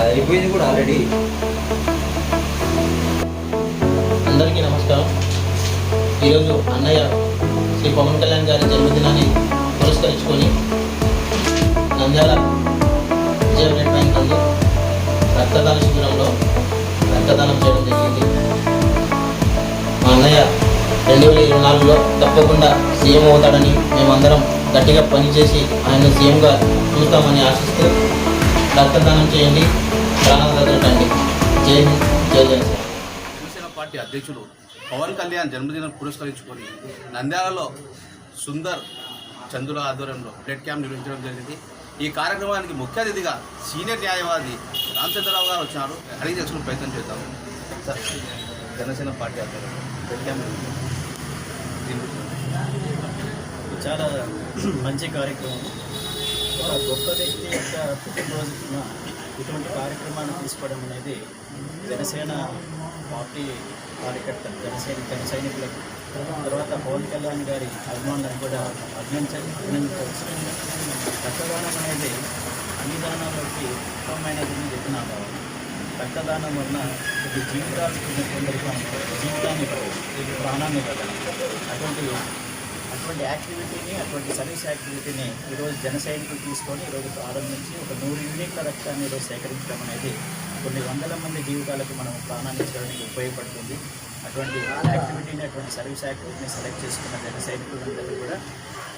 అయిపోయింది కూడా ఆల్రెడీ అందరికీ నమస్కారం. ఈరోజు అన్నయ్య శ్రీ పవన్ కళ్యాణ్ గారి జన్మదినాన్ని పురస్కరించుకొని నంద్యాల విజయ బ్లడ్ బ్యాంక్ నందు రక్తదాన శిబిరంలో రక్తదానం చేయడం జరిగింది. మా అన్నయ్య రెండు వేల ఇరవై నాలుగులో తప్పకుండా సీఎం అవుతాడని మేమందరం గట్టిగా పనిచేసి ఆయన సీఎంగా చూస్తామని ఆశిస్తూ రక్తదానం చేయండి ప్రాణాలు వదలకండి. జై హింద్ జై జనసేన పార్టీ అధ్యక్షుడు పవన్ కళ్యాణ్ జన్మదినం పురస్కరించుకొని నంద్యాలలో సుందర్ చందుల ఆధ్వర్యంలో బ్లడ్ క్యాంప్ నిర్వహించడం జరిగింది. ఈ కార్యక్రమానికి ముఖ్య అతిథిగా సీనియర్ న్యాయవాది రామచంద్రరావు గారు వచ్చినారు. అడిగి తెలుసుకుని ప్రయత్నం చేద్దాం. సార్. జనసేన పార్టీ ఆధ్వర్యంలో చాలా మంచి కార్యక్రమం. గొప్ప వ్యక్తి యొక్క పుట్టినరోజున ఇటువంటి కార్యక్రమాన్ని తీసుకోవడం అనేది జనసేన పార్టీ కార్యకర్త జనసేన జన సైనికులకు తర్వాత పవన్ కళ్యాణ్ గారి అభిమానులను కూడా అభినందించాలి అభినందించవచ్చు రక్తదానం అనేది అన్ని దానాల్లోకి ఉత్తమమైనది అని చెప్పినా కావాలి రక్తదానం వలన ఇది జీవితాలు కొందరికి జీవితాన్ని ఇవ్వదు ప్రాణాన్ని ఇవ్వదు అటువంటి అటువంటి యాక్టివిటీని అటువంటి సర్వీస్ యాక్టివిటీని ఈరోజు జన సైనికులు తీసుకొని ఈరోజు ప్రారంభించి ఒక నూరు యూనిట్ల రక్తాన్ని ఈరోజు సేకరించడం అనేది కొన్ని వందల మంది జీవితాలకు మనం ప్రాణాన్ని ఇచ్చడానికి ఉపయోగపడుతుంది. అటువంటి యాక్టివిటీని అటువంటి సర్వీస్ యాక్టివిటీని సెలెక్ట్ చేసుకున్న జన సైనికులందరూ కూడా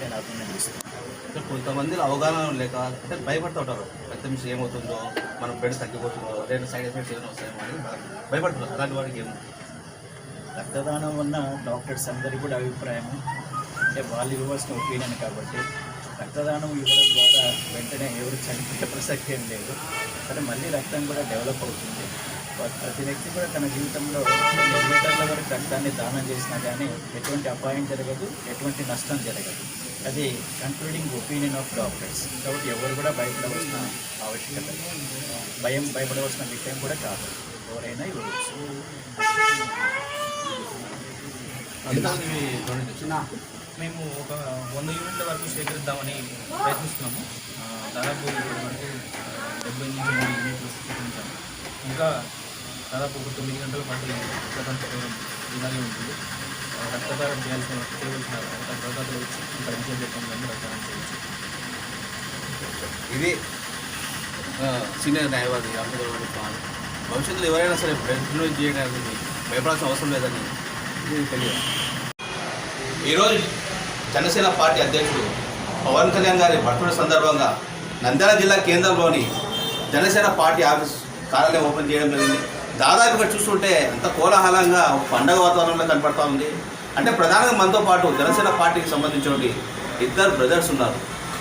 నేను అభినందిస్తున్నాను. అంటే కొంతమందిలో అవగాహన లేక అంటే భయపడుతుంటారు ఉంటారు. రక్తం మిషన్ ఏమవుతుందో మన ఫ్రెండ్స్ తగ్గిపోతుందో లేదా సైడ్ ఎఫెక్ట్స్ ఏమైనా వస్తాయేమో అని భయపడుతున్నారు. అలాంటి వాడికి ఏమో రక్తదానం ఉన్న డాక్టర్స్ అందరి కూడా అభిప్రాయం. అంటే వాళ్ళు ఇవ్వాల్సిన ఒపీనియన్ కాబట్టి రక్తదానం ఇవ్వడం ద్వారా వెంటనే ఎవరు చనిపోయే ప్రసక్తి ఏం లేదు. కానీ మళ్ళీ రక్తం కూడా డెవలప్ అవుతుంది. ప్రతి వ్యక్తి కూడా తన జీవితంలో కొన్ని లీటర్ల వరకు రక్తాన్ని దానం చేసినా కానీ ఎటువంటి అపాయం జరగదు ఎటువంటి నష్టం జరగదు. అది కన్క్లూడింగ్ ఒపీనియన్ ఆఫ్ డాక్టర్స్ కాబట్టి ఎవరు కూడా భయపడవలసిన ఆవశ్యకత లేదు. భయం భయపడవలసిన విషయం కూడా కాదు. ఎవరైనా ఇవ్వచ్చు? మేము ఒక వంద యూనిట్ల వరకు సేకరిద్దామని ప్రయత్నిస్తున్నాము. దాదాపు డెబ్బై నుంచి ఎనభై యూనిట్లు సేకరించాము. ఇంకా దాదాపు ఒక తొమ్మిది గంటల పాటు చేయడం ఇలాగే ఉంటుంది రక్తదానం చేయాల్సిన చేయవలసిన తర్వాత వచ్చి పరిచయం విజయ రక్తదానం ఇది సీనియర్ న్యాయవాది రామచంద్రరావు పాలన. భవిష్యత్తులో ఎవరైనా సరే ప్రతిరోజు చేయడానికి భయపడాల్సిన అవసరం లేదని తెలియదు ఈరోజు జనసేన పార్టీ అధ్యక్షుడు పవన్ కళ్యాణ్ గారి బర్త్డే సందర్భంగా నంద్యాల జిల్లా కేంద్రంలోని జనసేన పార్టీ ఆఫీస్ కార్యాలయం ఓపెన్ చేయడం జరిగింది దాదాపుగా చూస్తుంటే అంత కోలాహలంగా పండగ వాతావరణంలో కనపడతా ఉంది. అంటే ప్రధానంగా మనతో పాటు జనసేన పార్టీకి సంబంధించిన ఇద్దరు బ్రదర్స్ ఉన్నారు.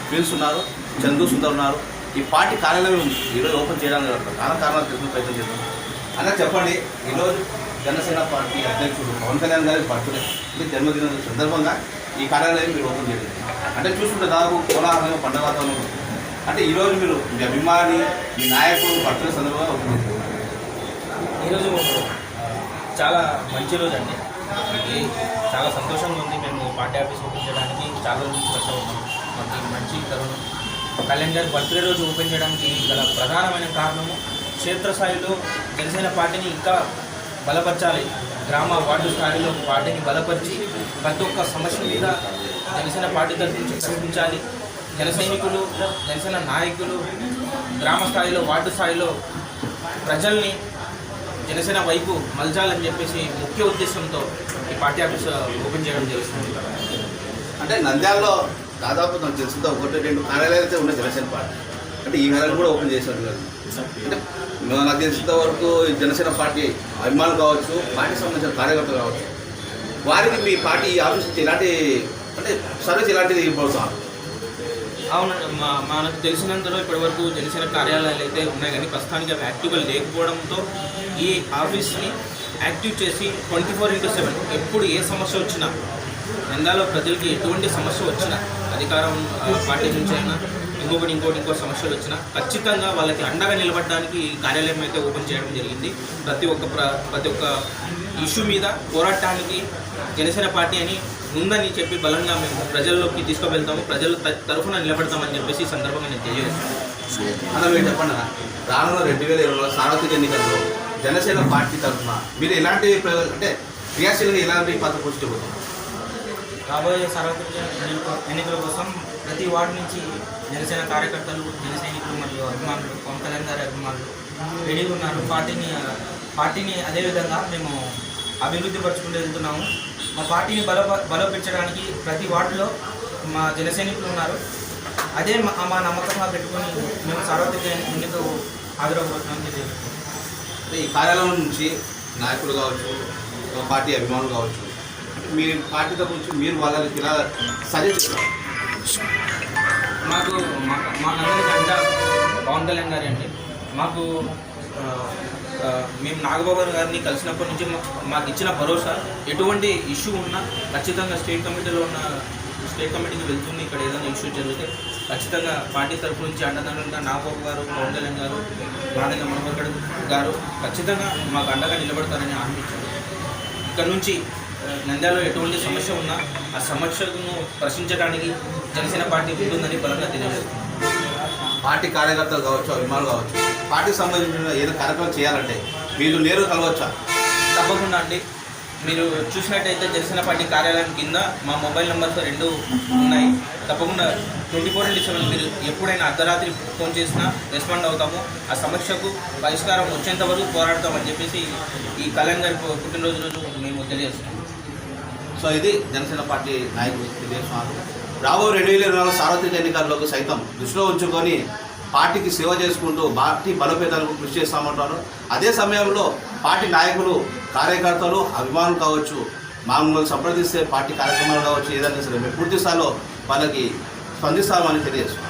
ఫీల్స్ ఉన్నారు చందు సుందర్ ఉన్నారు. ఈ పార్టీ కార్యాలయం ఈరోజు ఓపెన్ చేయడానికి ప్రధాన కారణాలు తెలుసుకునే ప్రయత్నం చేద్దాం. అలా చెప్పండి ఈరోజు జనసేన పార్టీ అధ్యక్షుడు పవన్ కళ్యాణ్ గారి బర్త్డే అంటే జన్మదినం సందర్భంగా ఈ కార్యాలయం మీరు ఓపెన్ చేయలేదు అంటే చూసుకుంటే దాదాపు కోలాహలంగా పండగ వాతావరణం అంటే ఈరోజు మీరు మీ అభిమాని మీ నాయకుడు బర్త్డే సందర్భంగా ఓపెన్ చేశారు. ఈరోజు చాలా మంచి రోజు అండి. చాలా సంతోషంగా ఉంది. మేము పార్టీ ఆఫీస్ ఓపెన్ చేయడానికి చాలా రోజు నుంచి కష్టపడ్డాం మాకు మంచి తరుణం కళ్యాణ్ గారి బర్త్డే రోజు ఓపెన్ చేయడానికి గల ప్రధానమైన కారణము క్షేత్రస్థాయిలో జనసేన పార్టీని ఇంకా బలపరచాలి. గ్రామ వార్డు స్థాయిలో పార్టీని బలపరిచి ప్రతి ఒక్క సమస్య మీద జనసేన పార్టీ తరఫు నుంచి ప్రశ్నించాలి జన సైనికులు జనసేన నాయకులు గ్రామ స్థాయిలో వార్డు స్థాయిలో ప్రజల్ని జనసేన వైపు మలచాలని చెప్పేసి ముఖ్య ఉద్దేశంతో ఈ పార్టీ ఆఫీస్ ఓపెన్ చేయడం జరుగుతుంది. అంటే నంద్యాలలో దాదాపు నాకు తెలిసిందో ఒకటి రెండు కార్యాలయాలు అయితే ఉన్నాయి జనసేన పార్టీ. అంటే ఈ కార్యాలయం కూడా ఓపెన్ చేశారు. కదా అంటే నాకు తెలిసినంత వరకు జనసేన పార్టీ అభిమానులు కావచ్చు పార్టీ సంబంధించిన కార్యకర్తలు కావచ్చు వారికి మీ పార్టీ ఆలోచించి ఆఫీస్ ఎలాంటి అంటే సర్వీస్ ఎలాంటిది ఇవ్వబోతున్నారు అవును మా మనకు తెలిసినంతలో ఇప్పటివరకు జనసేన కార్యాలయాలు అయితే ఉన్నాయి కానీ ప్రస్తుతానికి అవి యాక్టివ్గా లేకపోవడంతో ఈ ఆఫీస్ని యాక్టివ్ చేసి ట్వంటీ ఫోర్ ఇంటూ సెవెన్ ఎప్పుడు ఏ సమస్య వచ్చినా నందాలో ప్రజలకి ఎటువంటి సమస్య వచ్చినా అధికారం పార్టీ నుంచి అయినా ఇంకొకటి ఇంకోటి ఇంకో సమస్యలు వచ్చినా ఖచ్చితంగా వాళ్ళకి అండగా నిలబడడానికి ఈ కార్యాలయం అయితే ఓపెన్ చేయడం జరిగింది. ప్రతి ఒక్క ప్ర ప్రతి ఒక్క ఇష్యూ మీద పోరాటానికి జనసేన పార్టీ అని ఉందని చెప్పి బలంగా మేము ప్రజల్లోకి తీసుకువెళ్తాము ప్రజల తరఫున నిలబడతామని చెప్పేసి ఈ సందర్భంగా నేను తెలియజేస్తాను అన్న మీరు చెప్పండి రానున్న రెండు వేల ఇరవై సార్వత్రిక ఎన్నికల్లో జనసేన పార్టీ తరఫున మీరు ఎలాంటి అంటే క్రియాశీలంగా ఎలాంటి పాత్ర పోషించబోతున్నారు? రాబోయే సార్వత్రిక ఎన్నిక- ఎన్నికల కోసం ప్రతి వార్డు నుంచి జనసేన కార్యకర్తలు జన సైనికులు మరియు అభిమానులు పవన్ కళ్యాణ్ గారి అభిమానులు రెడీగా ఉన్నారు. పార్టీని పార్టీని అదేవిధంగా మేము అభివృద్ధి పరుచుకుంటూ వెళ్తున్నాము. మా పార్టీని బల బలోపేర్చడానికి ప్రతి వార్డులో మా జన సైనికులు ఉన్నారు. అదే మా మా నమ్మకంగా పెట్టుకొని మేము సార్వత్రిక ఎన్నికకు హాజరవబోతున్నాం తెలియజేస్తున్నాం. అంటే ఈ కార్యాలయం నుంచి నాయకులు కావచ్చు పార్టీ అభిమానులు కావచ్చు మీ పార్టీ నుంచి మీరు వాళ్ళకి ఇలా సజెస్ట్ మాకు మా- మాకందరికి అంట పవన్ కళ్యాణ్ గారి అండి. మాకు మేము నాగబాబు గారిని కలిసినప్పటి నుంచి మాకు ఇచ్చిన భరోసా ఎటువంటి ఇష్యూ ఉన్నా ఖచ్చితంగా స్టేట్ కమిటీలో ఉన్న స్టేట్ కమిటీకి వెళ్తుంది. ఇక్కడ ఏదైనా ఇష్యూ జరిగితే ఖచ్చితంగా పార్టీ తరఫు నుంచి అండదండగా నాగబాబు గారు పవన్ కళ్యాణ్ గారు రాధేంద్ర మనోహర్ గారు ఖచ్చితంగా మాకు అండగా నిలబడతారని ఆశించారు ఇక్కడ నుంచి నంద్యాలలో ఎటువంటి సమస్య ఉన్నా ఆ సమస్యను ప్రశ్నించడానికి జనసేన పార్టీ ఉంటుందని బలంగా తెలియజేస్తుంది పార్టీ కార్యకర్తలు కావచ్చు అభిమానులు కావచ్చు? పార్టీకి సంబంధించిన ఏదో కార్యక్రమం చేయాలంటే మీరు నేరు కలవచ్చా? తప్పకుండా అండి. మీరు చూసినట్టయితే జనసేన పార్టీ కార్యాలయం కింద మా మొబైల్ నెంబర్స్ రెండు ఉన్నాయి. తప్పకుండా ట్వంటీ ఫోర్ ఇంటూ సెవెన్ మీరు ఎప్పుడైనా అర్ధరాత్రి ఫోన్ చేసినా రెస్పాండ్ అవుతాము. ఆ సమస్యకు పరిష్కారం వచ్చేంత వరకు పోరాడతామని చెప్పేసి ఈ కళ్యాణ్ గారి పుట్టినరోజు రోజు మేము తెలియజేస్తున్నాం. సో ఇది జనసేన పార్టీ నాయకులు తెలియజేస్తున్నారు రాబో రెండు వేల ఇరవై నాలుగు సార్వత్రిక ఎన్నికల్లోకి సైతం దృష్టిలో ఉంచుకొని పార్టీకి సేవ చేసుకుంటూ పార్టీ బలోపేతాలకు కృషి చేస్తామంటారు అదే సమయంలో పార్టీ నాయకులు కార్యకర్తలు అభిమానులు కావచ్చు మామూలు సంప్రదిస్తే పార్టీ కార్యక్రమాలు కావచ్చు ఏదైనా సరే మేము పూర్తి స్థాయిలో వాళ్ళకి స్పందిస్తామని తెలియజేస్తున్నాం.